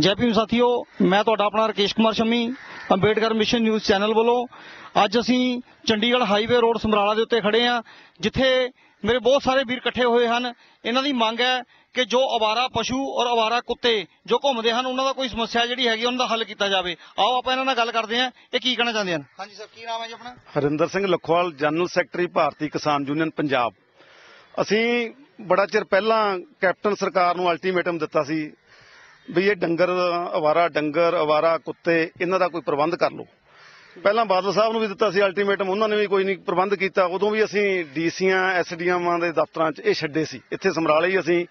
ਜੈ ਭੀਮ ਸਾਥੀਓ ਮੈਂ ਤੁਹਾਡਾ ਆਪਣਾ Rakesh Kumar Shami Ambedkar mission news channel ਵੱਲੋਂ ਅੱਜ ਅਸੀਂ ਚੰਡੀਗੜ੍ਹ ਹਾਈਵੇ ਰੋਡ ਸਮਰਾਲਾ ਦੇ ਉੱਤੇ ਖੜੇ ਹਾਂ ਜਿੱਥੇ ਮੇਰੇ ਬਹੁਤ ਸਾਰੇ ਵੀਰ ਇਕੱਠੇ ਹੋਏ ਹਨ। ਇਹਨਾਂ ਦੀ ਮੰਗ ਹੈ ਕਿ ਜੋ ਅਵਾਰਾ ਪਸ਼ੂ ਔਰ ਅਵਾਰਾ ਕੁੱਤੇ ਜੋ ਘੁੰਮਦੇ ਹਨ ਉਹਨਾਂ ਦਾ ਕੋਈ ਸਮੱਸਿਆ ਜਿਹੜੀ ਹੈਗੀ ਉਹਨਾਂ ਦਾ ਹੱਲ ਕੀਤਾ ਜਾਵੇ। ਆਓ ਆਪਾਂ ਇਹਨਾਂ ਨਾਲ ਗੱਲ ਕਰਦੇ ਹਾਂ ਇਹ ਕੀ ਕਹਿਣਾ ਚਾਹੁੰਦੇ ਹਨ? ਹਾਂਜੀ ਸਰ ਕੀ ਨਾਮ ਹੈ ਜੀ ਆਪਣਾ? Harinder Singh Lakhwal general secretary Bharti Kisan Union Punjab. ਅਸੀਂ ਬੜਾ ਚਿਰ ਪਹਿਲਾਂ ਕੈਪਟਨ ਸਰਕਾਰ ਨੂੰ ਅਲਟੀਮੇਟਮ ਦਿੱਤਾ ਸੀ ਵੀ ਇਹ ਡੰਗਰ, ਅਵਾਰਾ ਡੰਗਰ, ਅਵਾਰਾ ਕੁੱਤੇ, ਇਹਨਾਂ ਦਾ ਕੋਈ ਪ੍ਰਬੰਧ ਕਰ ਲਓ। ਪਹਿਲਾਂ ਬਾਦਲ ਸਾਹਿਬ ਨੂੰ ਵੀ ਦਿੱਤਾ ਸੀ ਅਲਟੀਮੇਟਮ ਉਹਨਾਂ ਨੇ ਵੀ ਕੋਈ ਨਹੀਂ ਪ੍ਰਬੰਧ ਕੀਤਾ। ਉਦੋਂ ਵੀ ਅਸੀਂ ਡੀਸੀਆਂ, ਐਸਡੀਐਮਾਂ ਦੇ ਦਫ਼ਤਰਾਂ 'ਚ ਇਹ ਛੱਡੇ ਸੀ। ਇੱਥੇ ਸਮਰਾਲੇ ਹੀ ਅਸੀਂ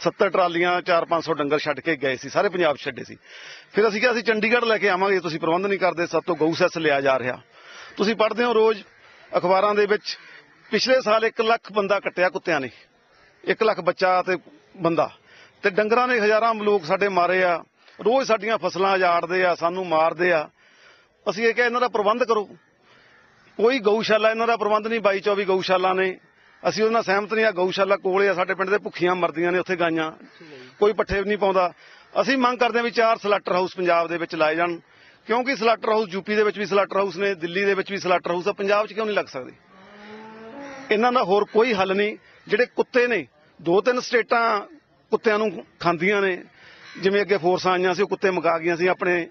70 ਟਰਾਲੀਆਂ 4-500 ਡੰਗਰ ਛੱਡ ਕੇ ਗਏ ਸੀ। ਸਾਰੇ ਪੰਜਾਬ 'ਚ ਛੱਡੇ ਸੀ। ਫਿਰ ਅਸੀਂ ਕਿਹਾ ਅਸੀਂ ਚੰਡੀਗੜ੍ਹ ਲੈ ਕੇ ਆਵਾਂਗੇ, ਤੁਸੀਂ ਪ੍ਰਬੰਧ ਨਹੀਂ ਕਰਦੇ, ਸਭ ਤੋਂ ਗਊ ਸੈਸ ਲਿਆ ਜਾ ਰਿਹਾ। ਤੁਸੀਂ ਪੜ੍ਹਦੇ ਹੋ ਰੋਜ਼ ਅਖਬਾਰਾਂ ਦੇ ਵਿੱਚ, ਪਿਛਲੇ ਸਾਲ 1 ਲੱਖ ਬੰਦਾ ਕੱਟਿਆ ਕੁੱਤਿਆਂ ਨੇ। 1 ਲੱਖ ਬੱਚਾ ਤੇ ਬੰਦਾ। ਤੇ ਡੰਗਰਾਂ ਨੇ ਹਜ਼ਾਰਾਂ ਲੋਕ ਸਾਡੇ ਮਾਰੇ ਆ, ਰੋਜ਼ ਸਾਡੀਆਂ ਫਸਲਾਂ ਉਜਾੜਦੇ ਆ, ਸਾਨੂੰ ਮਾਰਦੇ ਆ। ਅਸੀਂ ਇਹ ਕਿਹਾ, ਇਹਨਾਂ ਦਾ ਪ੍ਰਬੰਧ ਕਰੋ। ਕੋਈ ਗਊਸ਼ਾਲਾ, ਇਹਨਾਂ ਦਾ ਪ੍ਰਬੰਧ ਨਹੀਂ 22 24 ਗਊਸ਼ਾਲਾ ਨੇ। ਅਸੀਂ ਉਹਨਾਂ ਨਾਲ ਸਹਿਮਤ ਨਹੀਂ ਆ, ਗਊਸ਼ਾਲਾ ਕੋਲੇ ਆ, ਸਾਡੇ ਪਿੰਡ ਦੇ ਭੁੱਖੀਆਂ ਮਰਦੀਆਂ ਨੇ, ਉੱਥੇ ਗਾਈਆਂ। ਕੋਈ ਪੱਠੇ ਨਹੀਂ ਪਾਉਂਦਾ। ਅਸੀਂ ਮੰਗ ਕਰਦੇ ਹਾਂ ਵੀ ਚਾਰ ਸਲਾਟਰ ਹਾਊਸ ਪੰਜਾਬ ਦੇ ਵਿੱਚ ਲਾਏ ਜਾਣ। ਕਿਉਂਕਿ ਸਲਾਟਰ ਹਾਊਸ ਯੂਪੀ ਦੇ ਵਿੱਚ ਵੀ ਸਲਾਟਰ ਹਾਊਸ ਨੇ, ਦਿੱਲੀ ਦੇ ਵਿੱਚ ਵੀ ਸਲਾਟਰ ਹਾਊਸ ਆ, ਪੰਜਾਬ 'ਚ ਕਿਉਂ ਨਹੀਂ ਲੱਗ ਸਕਦੇ? ਇਹਨਾਂ ਦਾ ਹੋਰ ਕੋਈ ਹੱਲ ਨਹੀਂ। ਜਿਹੜੇ ਕੁੱਤੇ ਨੇ ਦੋ ਤਿੰਨ ਸਟੇਟਾਂ ਕੁੱਤਿਆਂ ਨੂੰ ਖਾਂਦੀਆਂ ਨੇ। ਜਿਵੇਂ ਅੱਗੇ ਫੋਰਸਾਂ ਆਈਆਂ ਸੀ, ਉਹ ਕੁੱਤੇ ਮਕਾ ਗਈਆਂ ਸੀ ਆਪਣੇ।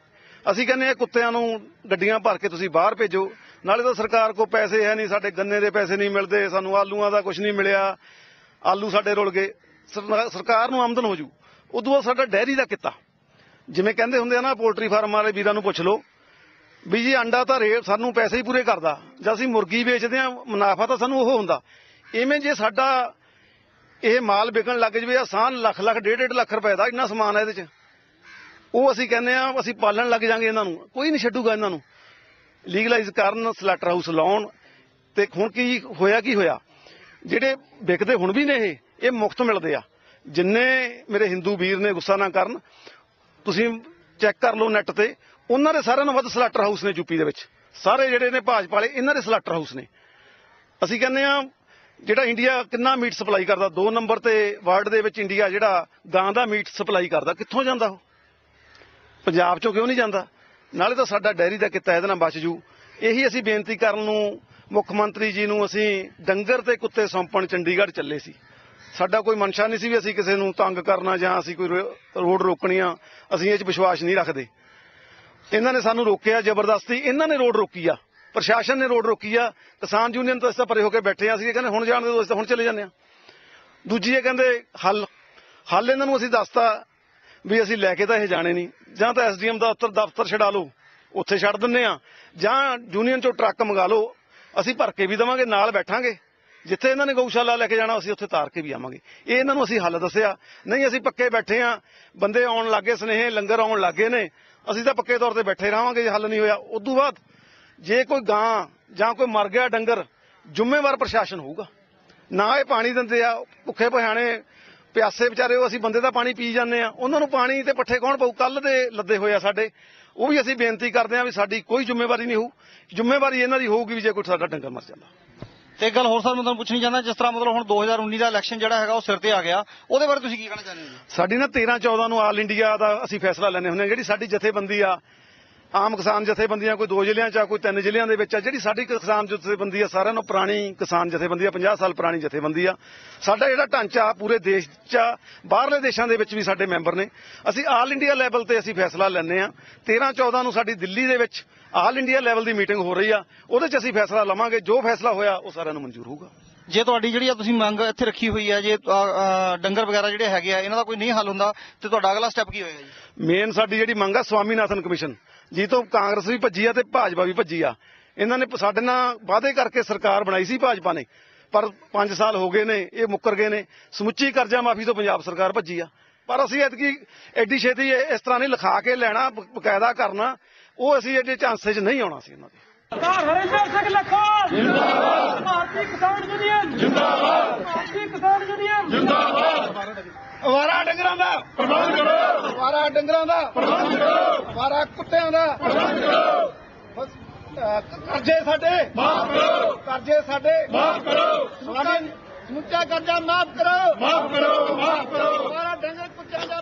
ਅਸੀਂ ਕਹਿੰਦੇ ਆ ਕੁੱਤਿਆਂ ਨੂੰ ਗੱਡੀਆਂ ਭਰ ਕੇ ਤੁਸੀਂ ਬਾਹਰ ਭੇਜੋ। ਨਾਲੇ ਤਾਂ ਸਰਕਾਰ ਕੋ ਪੈਸੇ ਹੈ ਨਹੀਂ, ਸਾਡੇ ਗੰਨੇ ਦੇ ਪੈਸੇ ਨਹੀਂ ਮਿਲਦੇ, ਸਾਨੂੰ ਆਲੂਆਂ ਦਾ ਕੁਝ ਨਹੀਂ ਮਿਲਿਆ। ਆਲੂ ਸਾਡੇ ਰੁਲ ਗਏ। ਸਰਨਾ- ਸਰਕਾਰ ਨੂੰ ਆਮਦਨ ਹੋ ਜੂ। ਉਦੋਂ ਬਾਅਦ ਸਾਡਾ ਡੈਰੀ ਦਾ ਕਿੱਤਾ। ਜਿਵੇਂ ਕਹਿੰਦੇ ਹੁੰਦੇ ਆ ਨਾ, ਪੋਲਟਰੀ ਫਾਰਮ ਵਾਲੇ ਵੀਰਾਂ ਨੂੰ ਪੁੱਛ ਲਓ। ਵੀ ਜੀ ਅੰਡਾ ਤਾਂ ਰੇਟ ਸਾਨੂੰ ਪੈਸੇ ਹੀ ਪੂਰੇ ਕਰਦਾ। ਜਦ ਅਸੀਂ ਮੁਰਗੀ ਵੇਚਦੇ ਆ ਮੁਨਾਫਾ ਤਾਂ ਸਾਨੂੰ ਉਹ ਹੁੰਦਾ। ਇਵੇਂ ਜੇ ਸਾਡਾ ਇਹ ਮਾਲ ਵਿਕਣ ਲੱਗ ਜਵੇ, ਆਸਾਨ ਲੱਖ ਲੱਖ, ਡੇਢ ਡੇਢ ਲੱਖ ਰੁਪਏ ਦਾ ਇੰਨਾ ਸਮਾਨ ਹੈ ਇਹਦੇ 'ਚ। ਉਹ ਅਸੀਂ ਕਹਿੰਦੇ ਆ, ਅਸੀਂ ਪਾਲਣ ਲੱਗ ਜਾਾਂਗੇ ਇਹਨਾਂ ਨੂੰ। ਕੋਈ ਨਹੀਂ ਛੱਡੂਗਾ ਇਹਨਾਂ ਨੂੰ। ਲੀਗਲਾਈਜ਼ ਕਰਨ ਸਲੈਟਰ ਹਾਊਸ ਲਾਉਣ। ਤੇ ਹੁਣ ਕੀ ਹੋਇਆ ਕੀ ਹੋਇਆ? ਜਿਹੜੇ ਵਿਕਦੇ ਹੁਣ ਵੀ ਨੇ ਇਹ ਇਹ ਮੁਫਤ ਮਿਲਦੇ ਆ। ਜਿੰਨੇ ਮੇਰੇ ਹਿੰਦੂ ਵੀਰ ਨੇ ਗੁੱਸਾ ਨਾ ਕਰਨ, ਤੁਸੀਂ ਚੈੱਕ ਕਰ ਲਓ ਨੈਟ ਤੇ। ਉਹਨਾਂ ਦੇ ਸਾਰਿਆਂ ਨਾਲੋਂ ਵੱਧ ਸਲੈਟਰ ਹਾਊਸ ਨੇ ਯੂਪੀ ਦੇ ਵਿੱਚ। ਸਾਰੇ ਜਿਹੜੇ ਨੇ ਭਾਜਪਾ ਵਾਲੇ, ਇਹਨਾਂ ਦੇ ਸਲੈਟਰ ਹਾਊਸ ਨੇ। ਅਸੀਂ ਕਹਿੰਦੇ ਆ ਜਿਹੜਾ ਇੰਡੀਆ ਕਿੰਨਾ ਮੀਟ ਸਪਲਾਈ ਕਰਦਾ? 2 ਨੰਬਰ ਤੇ ਵਰਲਡ ਦੇ ਵਿੱਚ ਇੰਡੀਆ ਜਿਹੜਾ ਗਾਂ ਦਾ ਮੀਟ ਸਪਲਾਈ ਕਰਦਾ, ਕਿੱਥੋਂ ਜਾਂਦਾ ਉਹ? ਪੰਜਾਬ ਚੋਂ ਕਿਉਂ ਨਹੀਂ ਜਾਂਦਾ? ਨਾਲੇ ਤਾਂ ਸਾਡਾ ਡੈਰੀ ਦਾ ਕਿੱਤਾ ਇਹਦੇ ਨਾਲ ਬਚ ਜੂ। ਇਹੀ ਅਸੀਂ ਬੇਨਤੀ ਕਰਨ ਨੂੰ, ਮੁੱਖ ਮੰਤਰੀ ਜੀ ਨੂੰ ਅਸੀਂ ਡੰਗਰ ਤੇ ਕੁੱਤੇ ਸੌਂਪਣ ਚੰਡੀਗੜ੍ਹ ਚੱਲੇ ਸੀ। ਸਾਡਾ ਕੋਈ ਮਨਸ਼ਾ ਨਹੀਂ ਸੀ ਵੀ ਅਸੀਂ ਕਿਸੇ ਨੂੰ ਤੰਗ ਕਰਨਾ ਜਾਂ ਅਸੀਂ ਕੋਈ ਰੋ- ਰੋਡ ਰੋਕਣੀ ਆ। ਅਸੀਂ ਇਹ 'ਚ ਵਿਸ਼ਵਾਸ ਨਹੀਂ ਰੱਖਦੇ। ਇਹਨਾਂ ਨੇ ਸਾਨੂੰ ਰੋਕਿਆ ਜ਼ਬਰਦਸਤੀ। ਇਹਨਾਂ ਨੇ ਰੋਡ ਰੋਕੀ ਆ। ਪ੍ਰਸ਼ਾਸਨ ਨੇ ਰੋਡ ਰੋਕੀ ਆ, ਕਿਸਾਨ ਯੂਨੀਅਨ ਤੋਂ ਇਸ ਤਾਂ ਪਰੇ ਹੋ ਕੇ ਬੈਠੇ ਆ, ਅਸੀਂ ਇਹ ਕਹਿੰਦੇ ਹੁਣ ਜਾਣ ਦੋ ਅਸੀਂ ਤਾਂ ਹੁਣ ਚਲੇ ਜਾਂਦੇ ਆ। ਦੂਜੀ ਇਹ ਕਹਿੰਦੇ ਹੱਲ ਹੱਲ ਇਹਨਾਂ ਨੂੰ ਅਸੀਂ ਦੱਸਤਾ ਵੀ ਅਸੀਂ ਲੈ ਕੇ ਤਾਂ ਇਹ ਜਾਣੇ ਨਹੀਂ, ਜਾਂ ਤਾਂ ਐਸਡੀਐਮ ਦਾ ਦਫ਼ਤਰ ਦਫ਼ਤਰ ਛਡਾ ਲਓ, ਉੱਥੇ ਛੱਡ ਦਿੰਨੇ ਆ, ਜਾਂ ਯੂਨੀਅਨ ਚੋਂ ਟਰੱਕ ਮੰਗਾ ਲਓ, ਅਸੀਂ ਭਰ ਕੇ ਵੀ ਦਵਾਂਗੇ, ਨਾਲ ਬੈਠਾਂਗੇ। ਜਿੱਥੇ ਇਹਨਾਂ ਨੇ ਗਊਸ਼ਾਲਾ ਲੈ ਕੇ ਜਾਣਾ, ਅਸੀਂ ਉੱਥੇ ਤਾਰ ਕੇ ਵੀ ਆਵਾਂਗੇ। ਇਹ ਇਹਨਾਂ ਨੂੰ ਅਸੀਂ ਹੱਲ ਦੱਸਿਆ, ਨਹੀਂ ਅਸੀਂ ਪੱਕੇ ਬੈਠੇ ਆ, ਬੰਦੇ ਆਉਣ ਲੱਗੇ ਸਨੇਹ ਲੰਗਰ ਆਉਣ ਲੱਗੇ ਨੇ, ਅਸੀਂ ਤਾਂ ਪੱਕੇ ਤੌਰ ਤੇ ਬੈਠੇ ਰਹਾਂਗੇ, ਜੇ ਹੱਲ ਨਹੀਂ ਹੋਇਆ, ਉਦੋਂ ਬਾਅਦ ਜੇ ਕੋਈ ਗਾਂ ਜਾਂ ਕੋਈ ਮਰ ਗਿਆ ਡੰਗਰ ਜ਼ਿੰਮੇਵਾਰ ਪ੍ਰਸ਼ਾਸਨ ਹੋਊਗਾ। ਨਾ ਇਹ ਪਾਣੀ ਦਿੰਦੇ ਆ ਭੁੱਖੇ ਭਿਆਣੇ ਪਿਆਸੇ ਵਿਚਾਰੇ ਉਹ ਅਸੀਂ ਬੰਦੇ ਦਾ ਪਾਣੀ ਪੀ ਜਾਂਦੇ ਆ। ਉਹਨਾਂ ਨੂੰ ਪਾਣੀ ਤੇ ਪੱਠੇ ਕੌਣ ਪਾਊ? ਕੱਲ ਦੇ ਲੱਦੇ ਹੋਏ ਆ ਸਾਡੇ। ਉਹ ਵੀ ਅਸੀਂ ਬੇਨਤੀ ਕਰਦੇ ਆ ਵੀ ਸਾਡੀ ਕੋਈ ਜ਼ਿੰਮੇਵਾਰੀ ਨਹੀਂ ਹੋਊ। ਜ਼ਿੰਮੇਵਾਰੀ ਇਹਨਾਂ ਦੀ ਹੋਊਗੀ ਵੀ ਜੇ ਕੋਈ ਸਾਡਾ ਡੰਗਰ ਮਰ ਜਾਂਦਾ। ਤੇ ਇੱਕ ਗੱਲ ਹੋਰ ਸਰ ਮੈਂ ਤੁਹਾਨੂੰ ਪੁੱਛਣੀ ਚਾਹੁੰਦਾ ਜਿਸ ਤਰ੍ਹਾਂ ਮਤਲਬ ਹੁਣ 2019 ਦਾ ਇਲੈਕਸ਼ਨ ਜਿਹੜਾ ਹੈਗਾ ਉਹ ਸਿਰ ਤੇ ਆ ਗਿਆ। ਉਹਦੇ ਬਾਰੇ ਤੁਸੀਂ ਕੀ ਕਹਿਣਾ ਚਾਹੁੰਦੇ ਹੋ? ਸਾਡੀ ਨਾ 13 14 ਨੂੰ ਆਲ ਇੰਡੀਆ ਦਾ ਅਸੀਂ ਫੈਸਲਾ ਲੈਣੇ ਹੁੰਦੇ ਜਿਹੜੀ ਸਾਡੀ ਜਥੇਬੰਦੀ ਆ ਆਮ ਕਿਸਾਨ ਜਥੇਬੰਦੀਆਂ ਕੋਈ ਦੋ ਜ਼ਿਲ੍ਹਿਆਂ ਚ ਆ, ਕੋਈ ਤਿੰਨ ਜ਼ਿਲ੍ਹਿਆਂ ਦੇ ਵਿੱਚ ਆ, ਜਿਹੜੀ ਸਾਡੀ ਕਿਸਾਨ ਜਥੇਬੰਦੀ ਆ, ਸਾਰਿਆਂ ਨੂੰ ਪੁਰਾਣੀ ਕਿਸਾਨ ਜਥੇਬੰਦੀ ਆ 50 ਸਾਲ ਪੁਰਾਣੀ ਜਥੇਬੰਦੀ ਆ। ਸਾਡਾ ਜਿਹੜਾ ਢਾਂਚਾ ਪੂਰੇ ਦੇਸ਼ 'ਚ ਆ, ਬਾਹਰਲੇ ਦੇਸ਼ਾਂ ਦੇ ਵਿੱਚ ਵੀ ਸਾਡੇ ਮੈਂਬਰ ਨੇ। ਅਸੀਂ ਆਲ ਇੰਡੀਆ ਲੈਵਲ ਤੇ ਅਸੀਂ ਫੈਸਲਾ ਲੈਣੇ ਆ। 13 14 ਨੂੰ ਸਾਡੀ ਦਿੱਲੀ ਦੇ ਵਿੱਚ ਆਲ ਇੰਡੀਆ ਲੈਵਲ ਦੀ ਮੀਟਿੰਗ ਹੋ ਰਹੀ ਆ। ਉਹਦੇ 'ਚ ਅਸੀਂ ਫੈਸਲਾ ਲਵਾਂਗੇ। ਜੋ ਫੈਸਲਾ ਹੋਇਆ, ਉਹ ਸਾਰਿਆਂ ਨੂੰ ਮਨਜ਼ੂਰ ਹੋਊਗਾ। ਜੇ ਤੁਹਾਡੀ ਜਿਹੜੀ ਆ ਤੁਸੀਂ ਮੰਗ ਇੱਥੇ ਰੱਖੀ ਹੋਈ ਹੈ ਜੇ ਡੰਗਰ ਵਗੈਰਾ ਜਿਹੜੇ ਹੈਗੇ ਆ, ਇਹਨਾਂ ਦਾ ਕੋਈ ਨਹੀਂ ਹੱਲ ਹੁੰਦਾ, ਤੇ ਤੁਹਾਡਾ ਅਗਲਾ ਸਟੈਪ ਕੀ ਹੋਏਗਾ ਜੀ? ਮੇਨ ਸਾਡੀ ਜਿਹੜੀ ਮੰਗ ਆ, ਸਵਾਮੀਨਾਥਨ ਕਮਿਸ਼ਨ। ਜੀ ਤੋਂ ਕਾਂਗਰਸ ਵੀ ਭੱਜੀ ਆ ਤੇ ਭਾਜਪਾ ਵੀ ਭੱਜੀ ਆ। ਇਹਨਾਂ ਨੇ ਸਾਡੇ ਨਾਲ ਵਾਅਦੇ ਕਰਕੇ ਸਰਕਾਰ ਬਣਾਈ ਸੀ ਭਾਜਪਾ ਨੇ। ਪਰ 5 ਸਾਲ ਹੋ ਗਏ ਨੇ, ਇਹ ਮੁੱਕਰ ਗਏ ਨੇ। ਸਮੁੱਚੀ ਕਰਜ਼ਾ ਮਾਫੀ ਤੋਂ ਪੰਜਾਬ ਸਰਕਾਰ ਭੱਜੀ ਆ। ਪਰ ਅਸੀਂ ਐਤਕੀ ਐਡੀ ਛੇਤੀ ਇਸ ਤਰ੍ਹਾਂ ਨਹੀਂ ਲਿਖਾ ਕੇ ਲੈਣਾ ਬਕਾਇਦਾ ਕਰਨਾ। ਉਹ ਅਸੀਂ ਐਡੇ ਚਾਂਸੇ 'ਚ ਨਹੀਂ ਆਉਣਾ ਸੀ ਇਹਨਾਂ ਦੇ। ਸਰਦਾਰ ਹਰਿੰਦਰ ਸਿੰਘ ਲੱਖਾ ਜਿੰਦਾਬਾਦ ਭਾਰਤੀ ਕਿਸਾਨ ਯੂਨੀਅਨ। ਜਿੰਦਾਬਾਦ ਭਾਰਤੀ ਕਿਸਾਨ ਯੂਨੀਅਨ। ਜਿੰਦਾਬਾਦ ਅਵਾਰਾ ਡੰਗਰਾਂ ਦਾ ਪ੍ਰਬੰਧ ਕਰੋ। ਅਵਾਰਾ ਡੰਗਰਾਂ ਦਾ ਪ੍ਰਬੰਧ ਕਰੋ। ਅਵਾਰਾ ਕੁੱਤਿਆਂ ਦਾ ਪ੍ਰਬੰਧ ਕਰੋ। ਕਰਜ਼ੇ ਸਾਡੇ। ਮਾਫ ਕਰੋ। ਕਰਜ਼ੇ ਸਾਡੇ। ਮਾਫ ਕਰੋ। ਸਮੁੱਚਾ ਕਰਜ਼ਾ ਮਾਫ ਕਰੋ। ਮਾਫ ਕਰੋ ਮਾਫ ਕਰੋ। ਅਵਾਰਾ ਡੰਗਰ ਕੁੱਤਿਆਂ ਦਾ